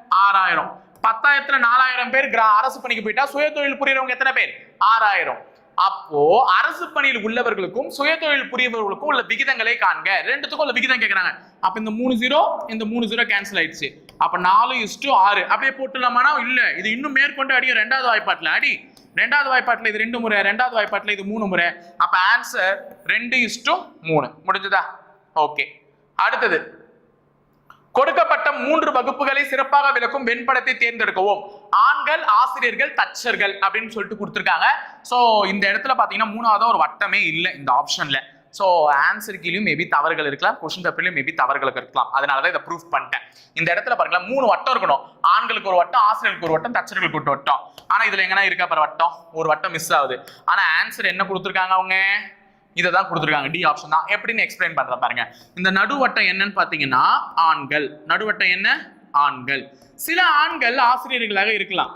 ஆறாயிரம். பத்தாயிரத்துல நாலாயிரம் பேர் கிரா அரசு பணிக்கு போயிட்டா சுயதொழில் புரியறவங்க எத்தனை பேர்? ஆறாயிரம். அப்போ அரசு பணியில் உள்ளவர்களுக்கும் சுயதொழில் புரியவர்களுக்கும் உள்ள விகிதங்களை காண்க. ரெண்டுத்துக்கும் உள்ள விகிதம் கேட்கறாங்க அப்ப இந்த மூணு ஜீரோ இந்த மூணு ஜீரோ கேன்சல் ஆயிடுச்சு. அப்ப நாலு இஸ்டு ஆறு. அப்படியே போட்டுலாமானா இல்ல. இது இன்னும் மேற்கொண்டு அடியும் ரெண்டாவது வாய்ப்பாட்டுல. அடி. ரெண்டாவது வாய்ப்பாட்டுல இது ரெண்டு முறை ரெண்டாவது வாய்ப்பாட்டுல இது மூணு முறை. அப்ப ஆன்சர் ரெண்டு இஸ்டும் மூணு. முடிஞ்சதா? ஓகே அடுத்தது. கொடுக்கப்பட்ட மூன்று வகுப்புகளை சிறப்பாக விளக்கும் வெண்படத்தை தேர்ந்தெடுக்கவும். ஆண்கள் ஆசிரியர்கள் தச்சர்கள் அப்படின்னு சொல்லிட்டு கொடுத்துருக்காங்க. ஸோ இந்த இடத்துல பார்த்தீங்கன்னா மூணாவதாக ஒரு வட்டமே இல்லை இந்த ஆப்ஷன்ல ஸோ ஆன்சர் கீழயும் மேபி தவறுகள் இருக்கலாம் கொஸ்டின் பேப்பர்லையும் மேபி தவறுகள் இருக்கலாம். அதனால தான் இதை ப்ரூஃப் பண்ணிட்டேன். இந்த இடத்துல பாருங்களேன் மூணு வட்டம் இருக்கணும். ஆண்களுக்கு ஒரு வட்டம் ஆசிரியர்களுக்கு ஒரு வட்டம் தச்சர்களுக்கு ஒரு வட்டம். ஆனால் இதில் எங்கன்னா இருக்கா பாரு வட்டம்? ஒரு வட்டம் மிஸ் ஆகுது. ஆனால் ஆன்சர் என்ன கொடுத்துருக்காங்க அவங்க? இதை தான் கொடுத்துருக்காங்க. டி ஆப்ஷன் தான். எப்படின்னு எக்ஸ்பிளைன் பண்ற பாருங்க. இந்த நடுவட்டம் என்னன்னு பார்த்தீங்கன்னா ஆண்கள். நடுவட்டம் என்ன? ஆண்கள். சில ஆண்கள் ஆசிரியர்களாக இருக்கலாம்.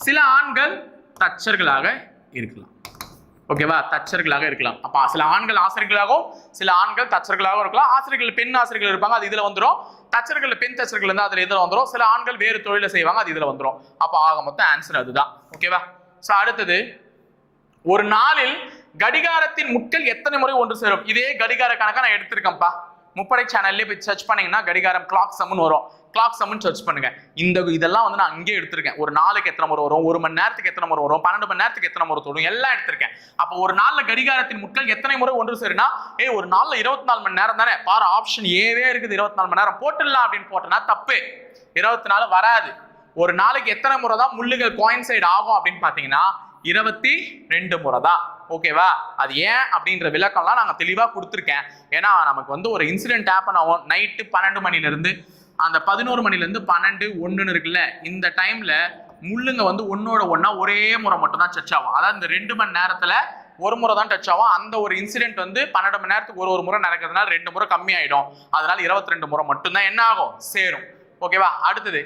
சில ஆண்கள் தச்சர்களாக இருக்கலாம். ஓகேவா தச்சர்களாக இருக்கலாம். அப்ப சில ஆண்கள் ஆசிரியர்களாகவும் சில ஆண்கள் தச்சர்களாகவும் இருக்கலாம். ஆசிரியர்கள் பெண் ஆசிரியர்கள் இருப்பாங்க அது இதுல வந்துடும் தச்சர்கள் பெண் தச்சர்கள் இருந்தால் அதுல இதுல வந்துடும் சில ஆண்கள் வேறு தொழிலை செய்வாங்க அது இதுல வந்துடும் அப்ப ஆக மொத்தம் ஆன்சர் அதுதான். ஓகேவா ஸோ அடுத்தது ஒரு நாளில் கடிகாரத்தின் முட்கள் எத்தனை முறை ஒன்று சேரும்? இதே கடிகார கணக்கா நான் எடுத்திருக்கேன்ப்பா. முப்படை சேனல்லே போய் சர்ச் பண்ணீங்கன்னா கடிகாரம் கிளாக் சம்னு வரும். கிளாக் சம்னு சர்ச் பண்ணுங்க. இந்த இதெல்லாம் வந்து நான் அங்கேயே எடுத்திருக்கேன். ஒரு நாளுக்கு எத்தனை முறை வரும்? ஒரு மணி நேரத்துக்கு எத்தனை முறை வரும்? பன்னெண்டு மணி நேரத்துக்கு எத்தனை முறை தொடும்? எல்லாம் எடுத்திருக்கேன். அப்போ ஒரு நாள்ல கடிகாரத்தின் முட்கள் எத்தனை முறை ஒன்று சேருனா ஏ ஒரு நாள்ல இருபத்தி நாலு மணி நேரம் தானே? பாரு ஆப்ஷன் ஏவே இருக்குது. இருபத்தி நாலு மணி நேரம் போட்டுடலாம் அப்படின்னு போட்டேன்னா தப்பு. இருபத்தி நாலு வராது. ஒரு நாளைக்கு எத்தனை முறை தான் முள்ளுகள் கோயின்சைட் ஆகும் அப்படின்னு பார்த்தீங்கன்னா இருபத்தி ரெண்டு முறை தான். ஓகேவா அது ஏன் அப்படின்ற விளக்கம்லாம் நாங்கள் தெளிவாக கொடுத்துருக்கேன். ஏன்னா நமக்கு வந்து ஒரு இன்சிடென்ட் ஹேப்பன் ஆகும். நைட்டு பன்னெண்டு மணிலேருந்து அந்த பதினோரு மணிலேருந்து பன்னெண்டு ஒன்றுன்னு இருக்குல்ல? இந்த டைமில் முள்ளுங்க வந்து ஒன்னோட ஒன்றா ஒரே முறை மட்டும் தான் டச் ஆகும். அதாவது இந்த ரெண்டு மணி நேரத்தில் ஒரு முறை தான் டச் ஆகும். அந்த ஒரு இன்சிடென்ட் வந்து பன்னெண்டு மணி நேரத்துக்கு ஒரு ஒரு முறை நடக்கிறதுனால ரெண்டு முறை கம்மி ஆயிடும் அதனால இருபத்தி ரெண்டு முறை மட்டும்தான் என்ன ஆகும்? சேரும். ஓகேவா அடுத்தது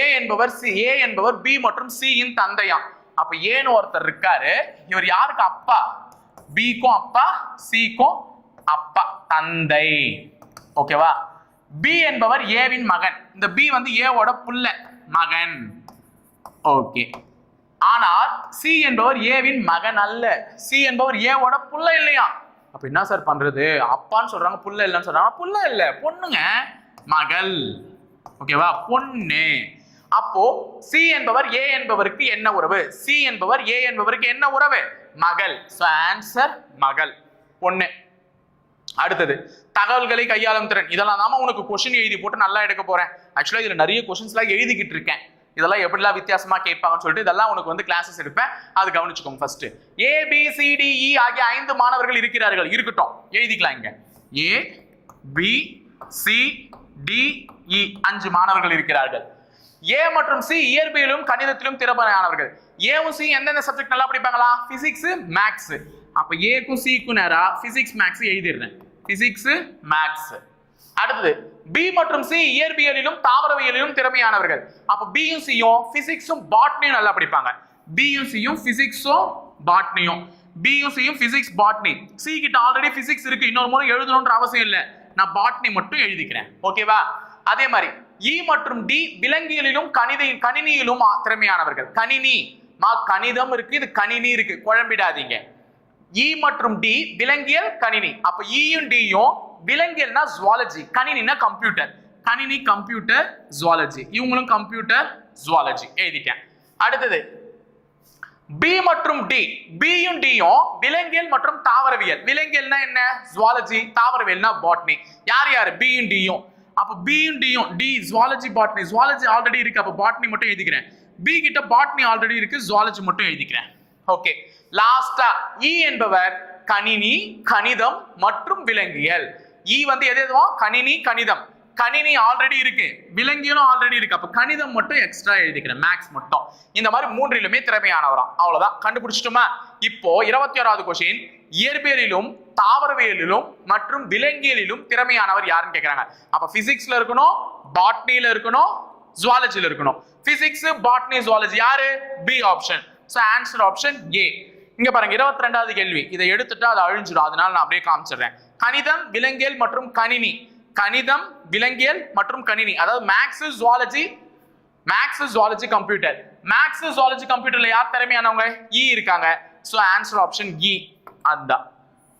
ஏ என்பவர் சி ஏ என்பவர் பி மற்றும் சியின் இன் தந்தையாம். அப்ப ஏன்னு ஒருத்தர் இருக்காரு இவர் யாருக்கு? அப்பா. பிக்கும் அப்பா சிக்கும் அப்பா தந்தை. ஓகேவா? பி என்பவர் ஏவின் மகன். இந்த பி வந்து ஏவோட புள்ள மகன். ஓகே. ஆனால் சி என்பவர் ஏவின் மகன் அல்ல. சி என்பவர் ஏவோட புள்ள இல்லையா? அப்ப என்ன சார் பண்றது? அப்பான்னு சொல்றாங்க புள்ள இல்லைன்னு சொல்றாங்க. புள்ள இல்ல பொண்ணுங்க. மகள். ஓகேவா? பொண்ணு. அப்போ சி என்பவர் ஏ என்பவருக்கு என்ன உறவு? சி என்பவர் ஏ என்பவருக்கு என்ன உறவு? மகள். ஸோ ஆன்சர் மகள். பொண்ணு அடுத்தது தகவல்களை கையாளும் திறன். இதெல்லாம் தாம உனக்கு கொஷின் எழுதி போட்டு நல்லா எடுக்க போறேன். ஆக்சுவலாக இதில் நிறைய கொஷின்ஸ்லாம் எழுதிக்கிட்டு இருக்கேன். இதெல்லாம் எப்படிலாம் வித்தியாசமா கேட்பாங்கன்னு சொல்லிட்டு இதெல்லாம் உனக்கு வந்து கிளாஸஸ் எடுப்பேன். அது கவனிச்சுக்கோங்க ஃபர்ஸ்ட் ஏபிசிடிஇ e ஆகிய ஐந்து மாணவர்கள் இருக்கிறார்கள். இருக்கட்டும். எழுதிக்கலாம் இங்க. ஏ பி சி டிஇ அஞ்சு மாணவர்கள் இருக்கிறார்கள். ஏ மற்றும் சி இயற்பியலும் கணிதத்திலும் திறமையானவர்கள். ஏவும் சி எந்தெந்த சப்ஜெக்ட் நல்லா படிப்பாங்களா? பிசிக்ஸ் மேக்ஸ் அப்ப ஏக்கும் சிக்கும் நேரா பிசிக்ஸ் மேக்ஸ் எழுதிடுறேன். பிசிக்ஸ் மேக்ஸ் அடுத்தது பி மற்றும் சி இயற்பியலிலும் தாவரவியலிலும் திறமையானவர்கள். அப்ப பியும் சியும் பிசிக்ஸும் பாட்னியும் நல்லா படிப்பாங்க. பியும் சியும் பிசிக்ஸும் பாட்னியும் பியும் சியும் பிசிக்ஸ் பாட்னி சி கிட்ட ஆல்ரெடி பிசிக்ஸ் இருக்கு. இன்னொரு முறை எழுதணும்ன்ற அவசியம் இல்லை. நான் பாட்னி மட்டும் எழுதிக்கிறேன். ஓகேவா அதே மாதிரி இ மற்றும் டி விலங்கியலிலும் கணித கணினியிலும் திறமையானவர்கள். கணினி. மா கணிதம் இருக்கு இது கணினி இருக்கு. குழம்பிடாதீங்க. இ மற்றும் டி விலங்கியல் கணினி. அப்ப இயும் டியும் விலங்கியல்னா ஜுவாலஜி கணினினா கம்ப்யூட்டர் கணினி கம்ப்யூட்டர் ஜுவாலஜி இவங்களும் கம்ப்யூட்டர் ஜுவாலஜி எழுதிட்டேன். அடுத்தது பி மற்றும் டி பியும் டியும் விலங்கியல் மற்றும் தாவரவியல். விலங்கியல்னா என்ன? ஜுவாலஜி தாவரவியல்னா பாட்னி யார் யார்? பியும் டியும் அப்போ பியும் டியும் D zoology botany zoology already இருக்கு அப்போ பாட்னி மட்டும் எழுதிக்கிறேன். பி கிட்ட பாட்னி ஆல்ரெடி இருக்கு ஜுவாலஜி மட்டும் எழுதிக்கிறேன். ஓகே லாஸ்டா இ என்பவர் கணினி கணிதம் மற்றும் விலங்கியல். இ வந்து எது எதுவும் கணினி கணிதம். கணினி ஆல்ரெடி இருக்கு விலங்கியலும் ஆல்ரெடி இருக்கு. அப்ப கணிதம் மட்டும் எக்ஸ்ட்ரா எழுதிக்கிறேன் மேக்ஸ் மட்டும். இந்த மாதிரி மூன்றிலுமே திறமையானவராம். அவ்வளவுதான். கண்டுபிடிச்சிட்டுமா? இப்போ இருபத்தி ஓராவது கொஸ்டின் இயற்பியலிலும் தாவரவியலிலும் மற்றும் விலங்கியலிலும் திறமையானவர் யாருன்னு கேட்குறாங்க அப்ப பிசிக்ஸ்ல இருக்கணும் பாட்னியில் இருக்கணும் ஜுவாலஜில இருக்கணும். பிசிக்ஸ் பாட்னி ஜுவாலஜி யாரு? B option so answer option A இங்க பாருங்க இருபத்தி ரெண்டாவது கேள்வி. இதை எடுத்துட்டு அது அழிஞ்சிடும். அதனால நான் அப்படியே காமிச்சிடுறேன். கணிதம் விலங்கியல் மற்றும் கணினி. கணிதம் விலங்கியல் மற்றும் கணினி. அதாவது maths zoology maths zoology computer maths zoology கம்ப்யூட்டர்ல யார் திறமையானவங்க? இ இருக்காங்க. ஸோ ஆன்சர் ஆப்ஷன் இ அதுதான்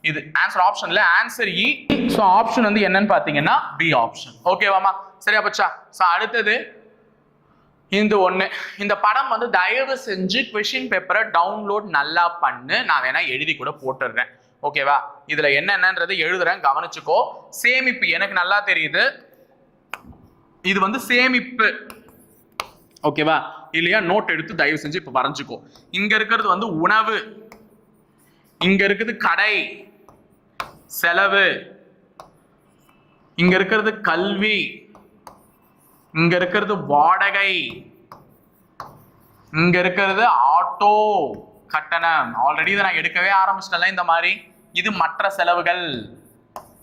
இது ஆன்சர் ஆப்ஷன்ல ஆன்சர் இ ஸோ ஆப்ஷன் வந்து என்னன்னு பார்த்தீங்கன்னா பி ஆப்ஷன் ஓகேவாமா சரியா பச்சா? ஸோ அடுத்தது இந்த ஒண்ணு. இந்த படம் வந்து தயவு செஞ்சு கொஷின் பேப்பரை டவுன்லோட் நல்லா பண்ணு. நான் வேணா எழுதி கூட போட்டுடுறேன். ஓகேவா இதுல என்னென்னன்றது எழுதுறேன். கவனிச்சுக்கோ. சேமிப்பு எனக்கு நல்லா தெரியுது. இது வந்து சேமிப்பு. ஓகேவா இல்லையா? நோட் எடுத்து தயவு செஞ்சு இப்ப வரைஞ்சுக்கோ. இங்க இருக்கிறது வந்து உணவு. இங்க இருக்குது கடை. செலவு. இங்க இருக்கிறது கல்வி. இங்க இருக்கிறது வாடகை. இங்க இருக்கிறது ஆட்டோ கட்டணம். ஆல்ரெடி இதை நான் எடுக்கவே ஆரம்பிச்சிட்டேன்ல இந்த மாதிரி. இது மற்ற செலவுகள்.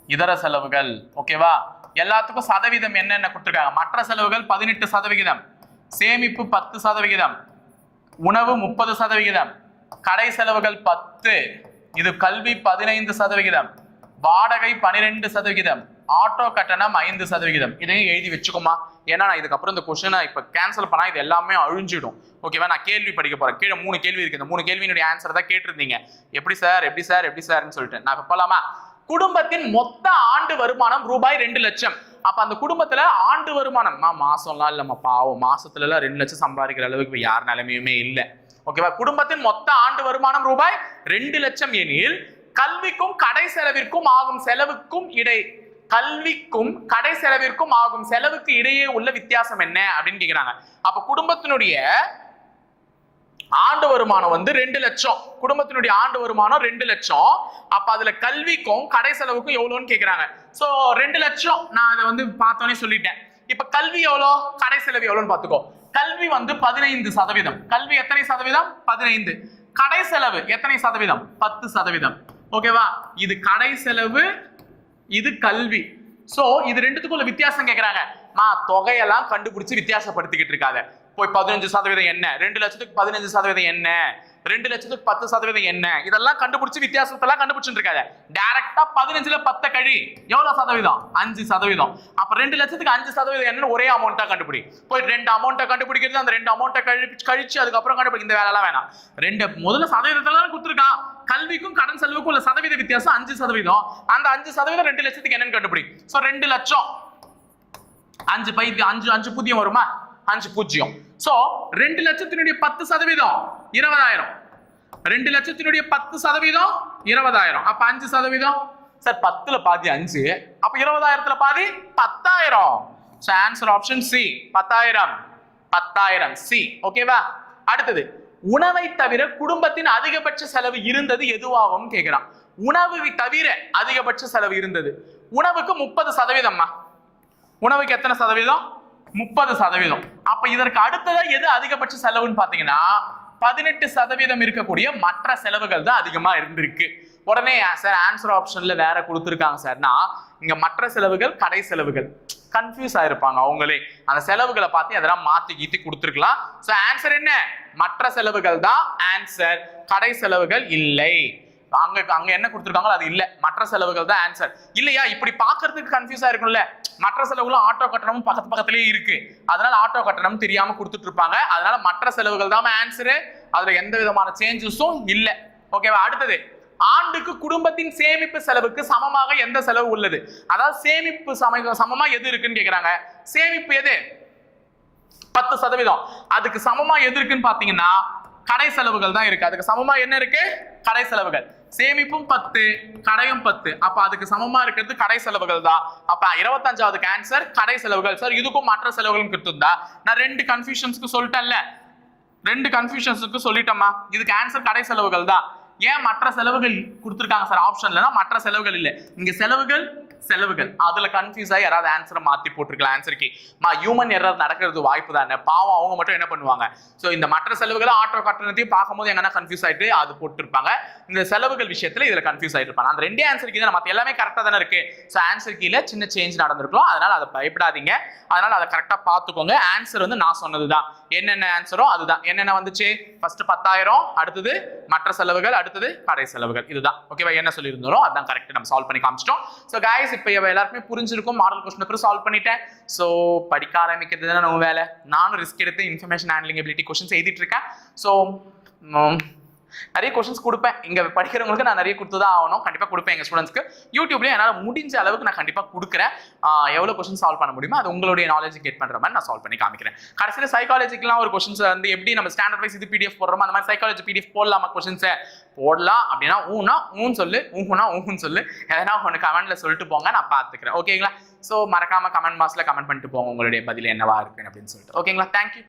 இதர செலவுகள். ஓகேவா எல்லாத்துக்கும் சதவீதம் என்னென்ன கொடுத்துருக்காங்க? மற்ற செலவுகள் பதினெட்டு சதவிகிதம். சேமிப்பு பத்து சதவிகிதம். உணவு முப்பது சதவிகிதம். கடை செலவுகள் பத்து. இது கல்வி பதினைந்து சதவிகிதம். வாடகை பனிரெண்டு சதவிகிதம் ஆட்டோ கட்டணம் ஐந்து சதவிகிதம். இதையும் எழுதி வச்சுக்கோமா. ஏன்னா நான் இதுக்கப்புறம் இந்த கொஸ்டினை இப்போ கேன்சல் பண்ணா இது எல்லாமே அழிஞ்சிடும். ஓகேவா நான் கேள்வி படிக்க போறேன். கீழே மூணு கேள்வி இருக்கு. இந்த மூணு கேள்வியினுடைய ஆன்சர் தான் கேட்டிருந்தீங்க. எப்படி சார் எப்படி சார் எப்படி சார்னு சொல்லிட்டு. நான் போலாமா? குடும்பத்தின் மொத்த ஆண்டு வருமானம் ரூபாய் ரெண்டு லட்சம். அப்ப அந்த குடும்பத்துல ஆண்டு வருமானம் மாசம்லாம் இல்லம்மா பாவம். மாசத்துல எல்லாம் ரெண்டு லட்சம் சம்பாதிக்கிற அளவுக்கு இப்ப யார் நிலைமையுமே இல்லை. ஓகேவா குடும்பத்தின் மொத்த ஆண்டு வருமானம் ரூபாய் ரெண்டு லட்சம் எனில் கல்விக்கும் கடை செலவிற்கும் ஆகும் செலவுக்கும் இடை. கல்விக்கும் கடை செலவிற்கும் ஆகும் செலவுக்கு இடையே உள்ள வித்தியாசம் என்ன? அப்படின்னு கேக்குறாங்க. அப்ப குடும்பத்தினுடைய ஆண்டு வருமானம் வந்து ரெண்டு லட்சம். குடும்பத்தினுடைய ஆண்டு வருமானம் ரெண்டு லட்சம். அப்ப அதுல கல்விக்கும் கடை செலவுக்கும் எவ்வளோன்னு கேக்குறாங்க. சோ ரெண்டு லட்சம். நான் அதை வந்து பார்த்தோன்னே சொல்லிட்டேன். இப்ப கல்வி எவ்வளோ? கடை செலவு எவ்வளோன்னு பார்த்துக்கோ. கல்வி வந்து பதினைந்து சதவீதம். கல்வி எத்தனை சதவீதம்? பதினைந்து. கடை செலவு எத்தனை சதவீதம்? பத்து சதவீதம். ஓகேவா? இது கடை செலவு இது கல்வி. சோ இது ரெண்டுத்துக்குள்ள வித்தியாசம் கேட்குறாங்க மா தொகையெல்லாம் கண்டுபிடிச்சு வித்தியாசப்படுத்திக்கிட்டு இருக்காத போய் பதினஞ்சு சதவீதம் என்ன? ரெண்டு லட்சத்துக்கு பதினஞ்சு சதவீதம் என்ன? ரெண்டு லட்சத்துக்கு பத்து சதவீதம் என்ன? இதெல்லாம் கண்டுபிடிச்சு வித்தியாசத்தெல்லாம் கண்டுபிடிச்சுட்டு இருக்காத டைரக்டா பதினஞ்சுல பத்த கழி. எவ்வளவு சதவீதம்? அஞ்சு சதவீதம். அப்ப ரெண்டு லட்சத்துக்கு அஞ்சு சதவீதம் என்னன்னு ஒரே அமௌண்ட்டா கண்டுபிடி. போய் ரெண்டு அமௌண்ட்டை கண்டுபிடிக்கிறது அந்த ரெண்டு அமௌண்ட்டை கழிச்சு கழிச்சு அதுக்கப்புறம் கண்டுபிடி. இந்த வேலைலாம் வேணாம். ரெண்டு முதல்ல சதவீதத்தெல்லாம் கொடுத்துருக்கான். கல்விக்கும் கடன் செலவுக்கும் உள்ள சதவீத வித்தியாசம் அஞ்சு சதவீதம். அந்த அஞ்சு சதவீதம் ரெண்டு லட்சத்துக்கு என்னன்னு கண்டுபிடி. சோ ரெண்டு லட்சம். அஞ்சு பை அஞ்சு அஞ்சு புதியம் வருமா? அஞ்சு பூஜ்ஜியம். சோ ரெண்டு லட்சத்தினுடைய பத்து சதவீதம் இருபதாயிரம். ரெண்டு லட்சத்தினுடைய பத்து சதவீதம் இருபதாயிரம். அப்ப அஞ்சு சதவீதம்? சார் பத்துல பாதி அஞ்சு. அப்ப இருபதாயிரத்துல பாதி பத்தாயிரம். ஸோ ஆன்சர் ஆப்ஷன் சி பத்தாயிரம். பத்தாயிரம். சி ஓகேவா அடுத்தது உணவை தவிர குடும்பத்தின் அதிகபட்ச செலவு இருந்தது எதுவாகும் கேக்குறான் உணவு தவிர அதிகபட்ச செலவு இருந்தது. உணவுக்கு முப்பது சதவீதம்மா. உணவுக்கு எத்தனை சதவீதம்? முப்பது சதவீதம். அப்ப இதற்கு அடுத்ததா எது அதிகபட்ச செலவுன்னு பாத்தீங்கன்னா பதினெட்டு சதவீதம் இருக்கக்கூடிய மற்ற செலவுகள் தான் அதிகமா இருந்திருக்கு. உடனே சார் ஆன்சர் ஆப்ஷன்ல வேற கொடுத்துருக்காங்க சார்னா இங்க மற்ற செலவுகள் கடை செலவுகள். கன்ஃபியூஸ் ஆயிருப்பாங்க அவங்களே. அந்த செலவுகளை பார்த்து அதெல்லாம் மாத்தி கீத்தி கொடுத்துருக்கலாம். ஸோ ஆன்சர் என்ன? மற்ற செலவுகள் தான் ஆன்சர் கடை செலவுகள் இல்லை. அங்க அங்க என்ன கொடுத்துருக்காங்களோ அது இல்ல. மற்ற செலவுகள் தான் ஆன்சர் இல்லையா? இப்படி பாக்குறதுக்கு கன்ஃபியூஸா இருக்கும்ல மற்ற செலவுகளும் ஆட்டோ கட்டணமும் பக்கத்து பக்கத்துலயே இருக்கு. அதனால ஆட்டோ கட்டணம் தெரியாம கொடுத்துட்டு இருப்பாங்க. அதனால மற்ற செலவுகள் தான் ஆன்சரு அதுல எந்த விதமான சேஞ்சஸும் இல்ல. ஓகேவா அடுத்தது ஆண்டுக்கு குடும்பத்தின் சேமிப்பு செலவுக்கு சமமாக எந்த செலவு உள்ளது? அதாவது சேமிப்பு சம சமமா எது இருக்குன்னு கேக்குறாங்க. சேமிப்பு எது? பத்து சதவீதம். அதுக்கு சமமா எது இருக்குன்னு பாத்தீங்கன்னா கடை செலவுகள் தான் இருக்கு. அதுக்கு சமமா என்ன இருக்கு? கடை செலவுகள். சேமிப்பும் பத்து கடையும் பத்து. அப்ப அதுக்கு சமமா இருக்கிறது கடை செலவுகள் தான். அப்ப இருபத்தஞ்சாவது ஆன்சர் கடை செலவுகள். சார் இதுக்கும் மற்ற செலவுகளும் கொடுத்துருந்தா நான் ரெண்டு கன்ஃபியூஷன்ஸ்க்கு சொல்லிட்டேன்ல. ரெண்டு கன்ஃபியூஷன்ஸுக்கு சொல்லிட்டோமா இதுக்கு ஆன்சர் கடை செலவுகள் தான். ஏன் மற்ற செலவுகள் கொடுத்துருக்காங்க சார் ஆப்ஷன்லனா மற்ற செலவுகள் இல்லை. இங்க செலவுகள் செலவுகள். அதுல கன்ஃபியூஸ் ஆகி யாராவது ஆன்சரை மாத்தி போட்டிருக்கலாம். ஆன்சருக்கு மா ஹியூமன் எரர் நடக்கிறது வாய்ப்பு தானே. பாவம் அவங்க மட்டும் என்ன பண்ணுவாங்க? ஸோ இந்த மற்ற செலவுகளை ஆட்டோ கட்டணத்தையும் பார்க்கும்போது எங்கன்னா கன்ஃபியூஸ் ஆயிட்டு அது போட்டிருப்பாங்க. இந்த செலவுகள் விஷயத்துல இதுல கன்ஃபியூஸ் ஆயிருப்பாங்க அந்த ரெண்டே ஆன்சர் கீழே மற்ற எல்லாமே கரெக்டாக தானே இருக்கு. ஸோ ஆன்சர் கீழே சின்ன சேஞ்ச் நடந்திருக்கும். அதனால அதை பயப்படாதீங்க. அதனால அதை கரெக்டாக பார்த்துக்கோங்க. ஆன்சர் வந்து நான் சொன்னது தான் என்னென்ன ஆன்சரோ அதுதான். என்னென்ன வந்துச்சு? ஃபர்ஸ்ட் பத்தாயிரம் அடுத்தது மற்ற செலவுகள் அடுத்தது கடை செலவுகள். இதுதான். ஓகேவா என்ன சொல்லியிருந்தோம் அதான் கரெக்ட் நம்ம சால்வ் பண்ணி காமிச்சிட்டோம். ஸோ கைஸ் இப்போ எல்லாருக்குமே புரிஞ்சிருக்கும். மாடல் கொஸ்டின் பேப்பர் சால்வ் பண்ணிட்டேன். ஸோ படிக்க ஆரம்பிக்கிறது தான் நம்ம வேலை. நானும் ரிஸ்க் எடுத்து இன்ஃபர்மேஷன் ஹேண்ட்லிங் எபிலிட்டி கொஸ்டின்ஸ் எழுதிட்டு இருக்கேன். ஸோ நிறைய கொஸ்டின்ஸ் கொடுப்பேன். இங்கே படிக்கிறவங்களுக்கு நான் நிறைய கொடுத்து தான் ஆகணும். கண்டிப்பாக கொடுப்பேன் எங்கள் ஸ்டூடெண்ட்ஸ்க்கு யூடியூப்லேயும் என்னால் முடிஞ்ச அளவுக்கு நான் கண்டிப்பாக கொடுக்குறேன். எவ்வளோ கொஸ்டின் சால்வ் பண்ண முடியுமோ அது உங்களுடைய நாலேஜ் கெட் பண்ணுற மாதிரி நான் சால்வ் பண்ணி காமிக்கிறேன். கடைசியில் சைக்காலஜிக்கெலாம் ஒரு கொஸ்டின்ஸ் வந்து எப்படி நம்ம ஸ்டாண்டர்ட் வைஸ் இது பிடிஎஃப் போடுறோமோ அந்த மாதிரி சைக்காலஜி பிடிஎஃப் போடலாமா கொஸ்டின்ஸை போடலாம். அப்படின்னா ஊனா ஊன்னு சொல்லு. ஊஹுனா ஊஹுன்னு சொல்லு. எதனா ஒன்று கமெண்ட்ல சொல்லிட்டு போங்க. நான் பார்த்துக்கிறேன். ஓகேங்களா ஸோ மறக்காமல் கமெண்ட் பாக்ஸில் கமெண்ட் பண்ணிட்டு போங்க. உங்களுடைய பதில் என்னவா இருக்குன்னு அப்படின்னு சொல்லிட்டு. ஓகேங்களா தேங்க்யூ